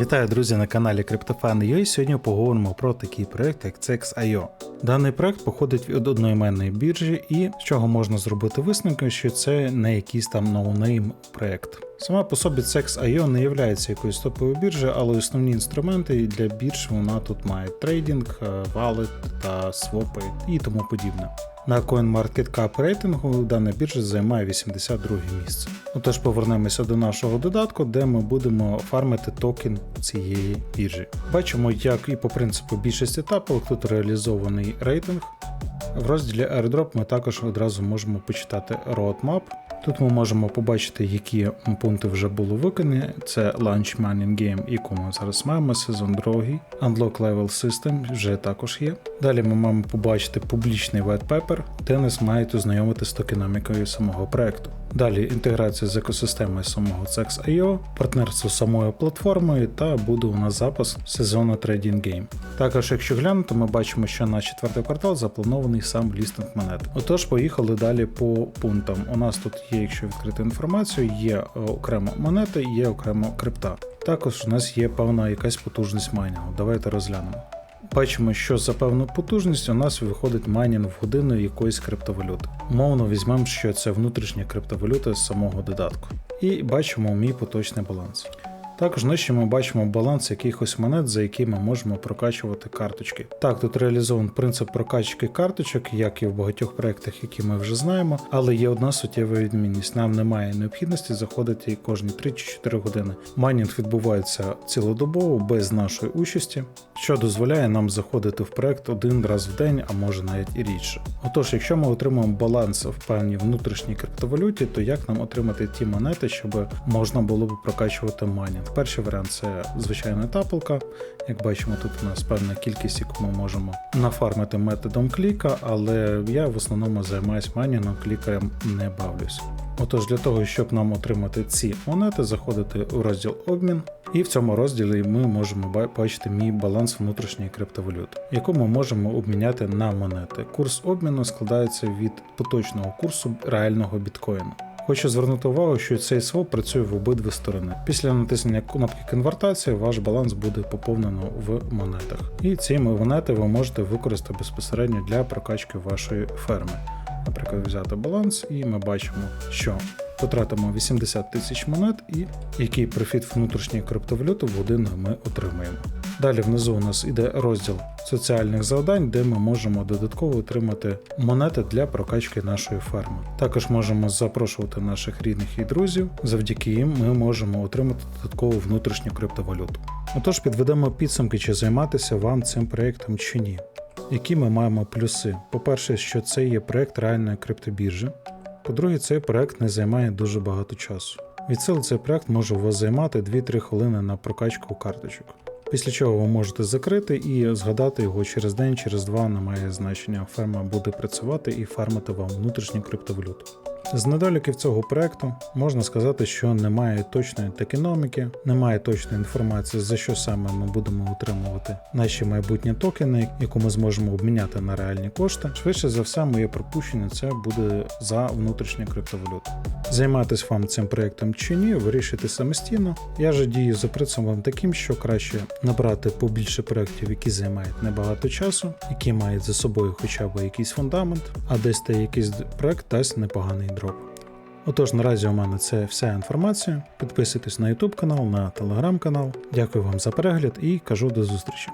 Вітаю, друзі, на каналі CryptoFan.ua. Сьогодні поговоримо про такий проект, як CX.io. Даний проект походить від одноіменної біржі, і з чого можна зробити висновки, що це не якийсь там ноунейм проект. Сама по собі CX.io не є якоюсь топовою біржею, але основні інструменти для бірж вона тут має трейдинг, е, валет та свопи і тому подібне. На CoinMarketCap рейтингу дана біржа займає 82 місце. Отож повернемося до нашого додатку, де ми будемо фармити токен цієї біржі. Бачимо, як і по принципу більшості етапів тут реалізований рейтинг. В розділі Airdrop ми також одразу можемо почитати roadmap. Тут ми можемо побачити, які пункти вже були виконані. Це Launch Mining Game, яку ми зараз маємо, сезон 2. Unlock Level System вже також є. Далі ми маємо побачити публічний white paper, де нас мають ознайомити з токеномікою самого проекту. Далі інтеграція з екосистемою самого CEX.io, партнерство з самою платформою та буде у нас запис сезону Trading Game. Також, якщо глянути, ми бачимо, що на четвертий квартал запланований сам лістинг монет. Отож, поїхали далі по пунктам. У нас тут є, якщо відкрити інформацію, є е, окремо монети, є окремо крипта. Також у нас є певна якась потужність майнінгу. Давайте розглянемо. Бачимо, що за певну потужність у нас виходить майнінг в годину якоїсь криптовалюти. Мовно візьмемо, що це внутрішня криптовалюта з самого додатку. І бачимо мій поточний баланс. Також нижче ми бачимо баланс якихось монет, за які ми можемо прокачувати карточки. Так, тут реалізований принцип прокачки карточок, як і в багатьох проєктах, які ми вже знаємо, але є одна суттєва відмінність. Нам немає необхідності заходити кожні 3 чи 4 години. Майнінг відбувається цілодобово без нашої участі, що дозволяє нам заходити в проект один раз в день, а може навіть і рідше. Отож, якщо ми отримуємо баланс в певній внутрішній криптовалюті, то як нам отримати ті монети, щоб можна було б прокачувати майнінг? Перший варіант це звичайна тапелка. Як бачимо, тут у нас певна кількість, яку ми можемо нафармити методом кліка, але я в основному займаюся майнінгом, клікаєм не бавлюсь. Отож, для того, щоб нам отримати ці монети, заходити у розділ обмін, і в цьому розділі ми можемо бачити мій баланс внутрішньої криптовалюти, яку ми можемо обміняти на монети. Курс обміну складається від поточного курсу реального біткоїна. Хочу звернути увагу, що цей своп працює в обидві сторони. Після натиснення кнопки конвертації ваш баланс буде поповнено в монетах. І ці монети ви можете використати безпосередньо для прокачки вашої ферми. Наприклад, взяти баланс, і ми бачимо, що потратимо 80 тисяч монет, і який профіт внутрішньої криптовалюти в годину ми отримаємо. Далі внизу у нас іде розділ соціальних завдань, де ми можемо додатково отримати монети для прокачки нашої ферми. Також можемо запрошувати наших рідних і друзів, завдяки їм ми можемо отримати додаткову внутрішню криптовалюту. Отож, підведемо підсумки, чи займатися вам цим проєктом чи ні. Які ми маємо плюси? По-перше, що це є проєкт реальної криптобіржі. По-друге, цей проект не займає дуже багато часу. Від сил цей проект може у вас займати 2-3 хвилини на прокачку карточок. Після чого ви можете закрити і згадати його через день, через два немає значення. Ферма буде працювати і фармити вам внутрішню криптовалюту. З недоліків цього проекту можна сказати, що немає точної токеноміки, немає точної інформації, за що саме ми будемо отримувати наші майбутні токени, яку ми зможемо обміняти на реальні кошти. Швидше за все, моє пропущення це буде за внутрішню криптовалюту. Займатися вам цим проектом чи ні, вирішити самостійно. Я же дію за принципом таким, що краще набрати побільше проєктів, які займають небагато часу, які мають за собою хоча б якийсь фундамент, а десь та якийсь проект дасть непоганий дроп. Отож, наразі у мене це вся інформація. Підписуйтесь на YouTube канал, на телеграм канал. Дякую вам за перегляд і кажу до зустрічі.